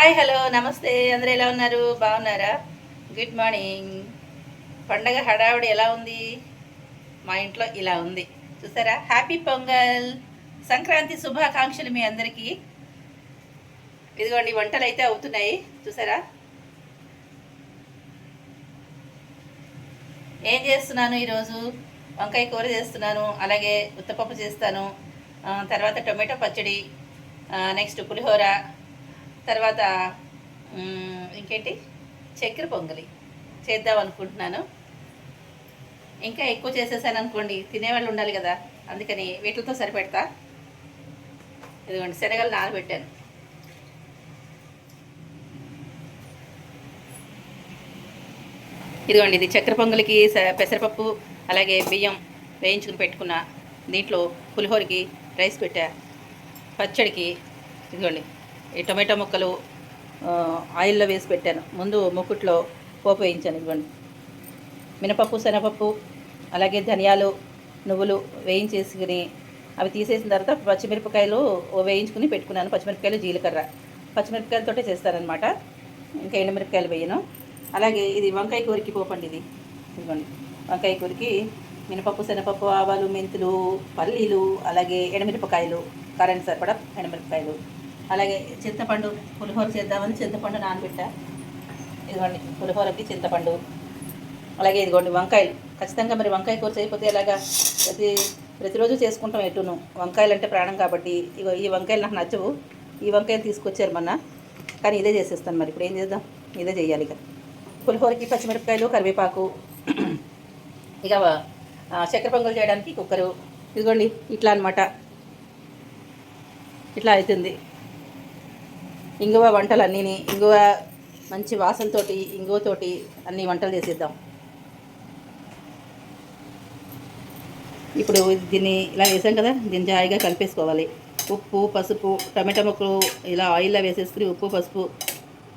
Hi hello నమస్తే. అందరూ ఎలా ఉన్నారు? బాగున్నారా? గుడ్ మార్నింగ్ పండగ హడావుడి ఎలా ఉంది? మా ఇంట్లో ఇలా ఉంది. చూసారా? హ్యాపీ పొంగల్ సంక్రాంతి శుభాకాంక్షలు మీ అందరికీ. ఇదిగోండి వంటలు అయితే అవుతున్నాయి. చూసారా? ఏం చేస్తున్నాను ఈరోజు? వంకాయ కూర చేస్తున్నాను అలాగే ఉత్తపప్పు చేస్తాను. తర్వాత టొమాటో పచ్చడి నెక్స్ట్ పులిహోర తర్వాత ఇంకేంటి? చక్కెర పొంగలి చేద్దాం అనుకుంటున్నాను ఇంకా ఎక్కువ చేసేసాను అనుకోండి తినేవాళ్ళు ఉండాలి కదా. అందుకని వీటితో సరిపెడతా. ఇదిగోండి శనగలు నానబెట్టాను. ఇదిగోండి ఇది చక్కెర పొంగలికి పెసరపప్పు అలాగే బియ్యం వేయించుకుని పెట్టుకున్న దీంట్లో పులిహోరకి రైస్ పెట్టా. పచ్చడికి ఇదిగోండి ఈ టొమాటో ముక్కలు ఆయిల్లో వేసి పెట్టాను. ముందు ముక్కుట్లో పోపు వేయించాను ఇదిగోండి. మినపప్పు శనగపప్పు అలాగే ధనియాలు నువ్వులు వేయించేసుకుని అవి తీసేసిన తర్వాత పచ్చిమిరపకాయలు ఓ వేయించుకుని పెట్టుకున్నాను. పచ్చిమిరపకాయలు జీలకర్ర. పచ్చిమిరపకాయలతోటే చేస్తారనమాట ఇంకా ఎండుమిరపకాయలు వేయను. అలాగే ఇది వంకాయ కూరకి పోపండి ఇది. ఇదిగోండి. వంకాయ కూరకి మినపప్పు శనగపప్పు ఆవాలు మెంతులు పల్లీలు అలాగే ఎండుమిరపకాయలు కరెంట్ సరిపడా ఎండుమిరపకాయలు. అలాగే చింతపండు పులిహోర చేద్దామని చింతపండు నానబెట్టా. ఇదిగోండి పులిహోరకి చింతపండు. అలాగే ఇదిగోండి వంకాయలు. ఖచ్చితంగా మరి వంకాయ కూర చేయకపోతే ఎలాగా? ప్రతి ప్రతిరోజు చేసుకుంటాం ఎటును. వంకాయలు అంటే ప్రాణం కాబట్టి ఇగో ఈ వంకాయలు నాకు నచ్చవు. ఈ వంకాయలు తీసుకొచ్చారు మొన్న. కానీ ఇదే చేసేస్తాను మరి. ఇప్పుడు ఏం చేద్దాం? ఇదే చేయాలి ఇక. పులిహోరకి పచ్చిమిరపకాయలు కరివేపాకు. ఇక చక్కెర పొంగల్ చేయడానికి కుక్కరు. ఇదిగోండి ఇట్లా అన్నమాట. ఇట్లా అవుతుంది ఇంగువ వంటలు అన్నీ ఇంగువ మంచి వాసనతోటి ఇంగువతోటి అన్ని వంటలు చేసేద్దాం. ఇప్పుడు దీన్ని ఇలా వేసాం కదా దీన్ని జాయిగా కలిపేసుకోవాలి. ఉప్పు పసుపు టమాటా ముక్కలు ఇలా ఆయిల్లో వేసేసుకుని ఉప్పు పసుపు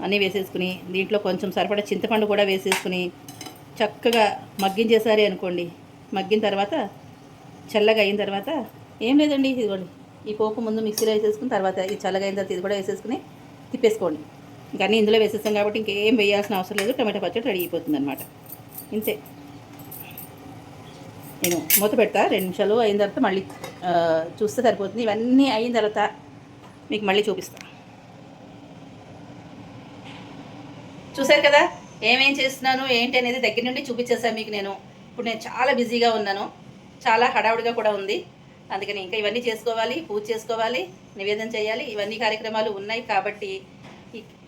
అన్నీ వేసేసుకుని దీంట్లో కొంచెం సరిపడా చింతపండు కూడా వేసేసుకుని చక్కగా మగ్గించేసారి అనుకోండి. మగ్గిన తర్వాత చల్లగా అయిన తర్వాత ఏం లేదండి ఇదిగోండి. ఈ పోపు ముందు మిక్సీలో వేసేసుకుని తర్వాత ఈ చల్లగా అయిన తర్వాత ఇది కూడా వేసేసుకుని తిప్పేసుకోండి. ఇంకా అన్నీ ఇందులో వేసేస్తాం కాబట్టి ఇంకేం వేయాల్సిన అవసరం లేదు. టమాటా పచ్చడి రెడీ అయిపోతుంది అనమాట ఇంతే. నేను మూత పెడతా. రెండు నిమిషాలు అయిన తర్వాత మళ్ళీ చూస్తే సరిపోతుంది. ఇవన్నీ అయిన తర్వాత మీకు మళ్ళీ చూపిస్తా. చూశారు కదా? ఏమేం చేస్తున్నాను ఏంటి అనేది దగ్గర నుండి చూపించేసాను మీకు నేను. ఇప్పుడు నేను చాలా బిజీగా ఉన్నాను. చాలా హడావుడిగా కూడా ఉంది. అందుకని ఇంకా ఇవన్నీ చేసుకోవాలి పూజ చేసుకోవాలి నివేదన చేయాలి. ఇవన్నీ కార్యక్రమాలు ఉన్నాయి కాబట్టి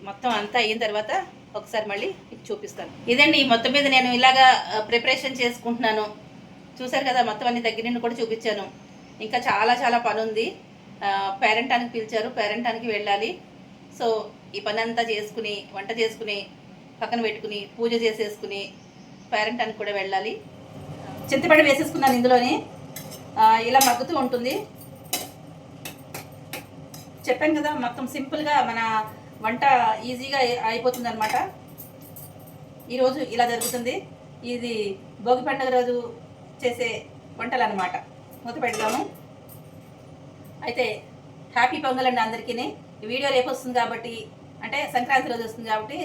మొత్తం అంతా అయిన తర్వాత ఒకసారి మళ్ళీ మీకు చూపిస్తాను. ఇదండి మొత్తం మీద నేను ఇలాగా ప్రిపరేషన్ చేసుకుంటున్నాను. చూశారు కదా మొత్తం అన్ని దగ్గర నుండి కూడా చూపించాను. ఇంకా చాలా చాలా పని ఉంది. పేరెంటానికి పిలిచారు పేరెంటానికి వెళ్ళాలి. సో ఈ పని అంతా చేసుకుని వంట చేసుకుని పక్కన పెట్టుకుని పూజ చేసేసుకుని పేరెంటానికి కూడా వెళ్ళాలి. చింతపండు వేసేసుకున్నాను ఇందులోని. ఇలా మగ్గుతూ ఉంటుంది. చెప్పాను కదా మొత్తం సింపుల్గా మన వంట ఈజీగా అయిపోతుంది అనమాట ఈరోజు ఇలా జరుగుతుంది. ఇది భోగి పండుగ రోజు చేసే వంటలు అనమాట మూత పెడదాము. అయితే హ్యాపీ పొంగల్ అండి అందరికీ వీడియో రేపు వస్తుంది కాబట్టి అంటే సంక్రాంతి రోజు వస్తుంది కాబట్టి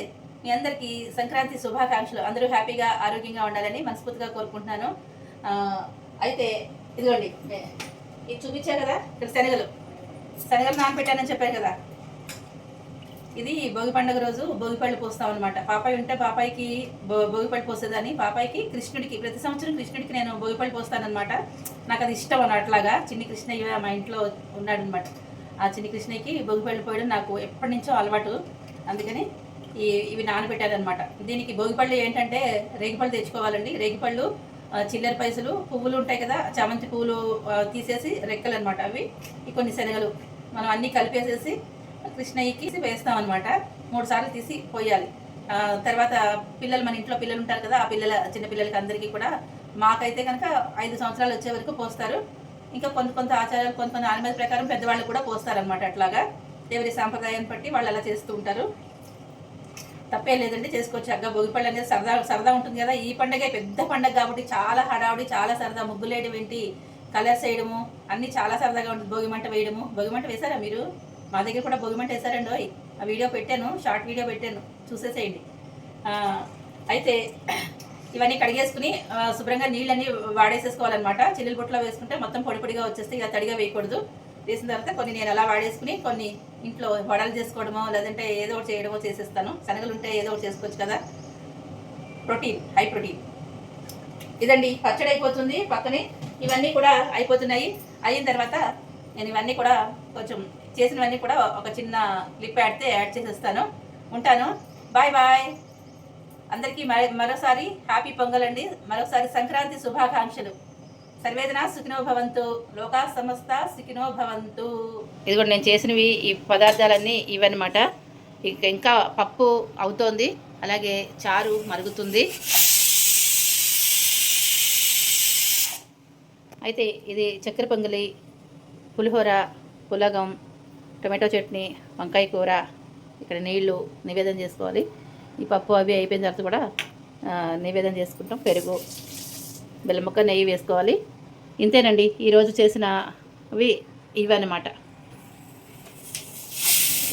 మీ అందరికీ సంక్రాంతి శుభాకాంక్షలు. అందరూ హ్యాపీగా ఆరోగ్యంగా ఉండాలని మనస్ఫూర్తిగా కోరుకుంటున్నాను. అయితే ఇదిగోండి. ఇది చూపించా కదా? ఇక్కడ శనగలు. శనగలు నానపెట్టానని చెప్పాను కదా? ఇది భోగి పండుగ రోజు భోగిపళ్ళు పోస్తాం అనమాట పాపాయి ఉంటే పాపాయికి భో- భోగిపళ్ళు పోసేదాన్ని. పాపాయికి కృష్ణుడికి ప్రతి సంవత్సరం కృష్ణుడికి నేను భోగిపళ్ళు పోస్తానన్నమాట. నాకు అది ఇష్టం అన్న అట్లాగా. చిన్ని కృష్ణయ్య మా ఇంట్లో ఉన్నాడు అనమాట ఆ చిన్ని కృష్ణయ్యకి భోగిపళ్ళు పోయడం నాకు ఎప్పటి నుంచో అలవాటు. అందుకని ఈ ఇవి నానబెట్టానమాట దీనికి భోగిపళ్ళు ఏంటంటే రేగిపళ్ళు తెచ్చుకోవాలండి. రేగిపళ్ళు చిల్లర పైసలు పువ్వులు ఉంటాయి కదా చామంతి పువ్వులు తీసేసి రెక్కలు అనమాట అవి. ఈ కొన్ని శనగలు మనం అన్నీ కలిపేసేసి కృష్ణయ్యకి వేస్తాం అనమాట మూడు సార్లు తీసి పోయాలి. తర్వాత పిల్లలు మన ఇంట్లో పిల్లలు ఉంటారు కదా ఆ పిల్లల చిన్న పిల్లలకి అందరికీ కూడా మాకైతే కనుక ఐదు సంవత్సరాలు వచ్చే వరకు పోస్తారు. ఇంకా కొంత కొంత ఆచారాలు కొంత కొంత ఆనమతి ప్రకారం పెద్దవాళ్ళు కూడా పోస్తారనమాట అట్లాగా. ఎవరి సాంప్రదాయాన్ని బట్టి వాళ్ళు అలా చేస్తూ ఉంటారు. తప్పే లేదండి చేసుకోవచ్చు చక్కగా భోగిపళ్ళు అనేది సరదా సరదా ఉంటుంది కదా. ఈ పండగ పెద్ద పండగ కాబట్టి చాలా హడావుడి చాలా సరదా. ముగ్గులేయడం ఏంటి? కలర్స్ వేయడము అన్నీ చాలా సరదాగా ఉంటుంది. భోగిమంట వేయడము. భోగిమంట వేశారా మీరు? మా దగ్గర కూడా భోగిమంట వేశారండి. ఓయ్ ఆ వీడియో పెట్టాను షార్ట్ వీడియో పెట్టాను. చూసేసేయండి. అయితే ఇవన్నీ కడిగేసుకుని శుభ్రంగా నీళ్ళన్నీ వాడేసేసుకోవాలన్నమాట. చిల్లులు బుట్టలో వేసుకుంటే మొత్తం పొడి పొడిగా వచ్చేస్తే ఇక తడిగా వేయకూడదు. వేసిన తర్వాత కొన్ని నేను అలా వాడేసుకుని కొన్ని ఇంట్లో వడలు చేసుకోవడమో లేదంటే ఏదో ఒకటి చేయడమో చేసేస్తాను. శనగలు ఉంటే ఏదో ఒకటి చేసుకోవచ్చు కదా. Protein high protein. ఇదండి పచ్చడి అయిపోతుంది పక్కనే. ఇవన్నీ కూడా అయిపోతున్నాయి. అయిన తర్వాత నేను ఇవన్నీ కూడా కొంచెం చేసినవన్నీ కూడా ఒక చిన్న క్లిప్ యాడ్తే యాడ్ చేసేస్తాను. ఉంటాను. Bye bye. అందరికీ మరి- మరోసారి హ్యాపీ పొంగల్ అండి మరోసారి సంక్రాంతి శుభాకాంక్షలు. సర్వేదన సుఖినో భవంతు. లోకా సమస్త సుఖినో భవంతు. ఇది కూడా నేను చేసినవి ఈ పదార్థాలన్నీ ఇవన్నమాట. ఇక ఇంకా పప్పు అవుతోంది. అలాగే చారు మరుగుతుంది. అయితే ఇది చక్కెర పొంగలి పులిహోర పులగం టొమాటో చట్నీ వంకాయ కూర ఇక్కడ నీళ్ళు నివేదన చేసుకోవాలి. ఈ పప్పు అవి అయిపోయిన తర్వాత కూడా నివేదన చేసుకుంటాం. పెరుగు బెల్లం ముక్క నెయ్యి వేసుకోవాలి. ఇంతేనండి ఈరోజు చేసినవి ఇవన్నమాట.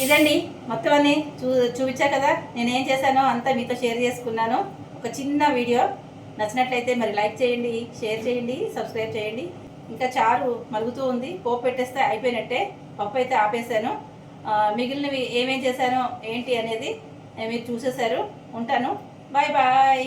ఇదండి మొత్తం అన్ని చూ చూపించా కదా నేను ఏం చేశానో అంతా మీతో షేర్ చేసుకున్నాను. ఒక చిన్న వీడియో నచ్చినట్లయితే మరి లైక్ చేయండి షేర్ చేయండి సబ్స్క్రైబ్ చేయండి. ఇంకా చారు మరుగుతూ ఉంది పోపు పెట్టేస్తే అయిపోయినట్టే పప్పు అయితే ఆపేసాను మిగిలినవి ఏమేం చేశానో ఏంటి అనేది మీరు చూసేశారు. ఉంటాను. Bye bye.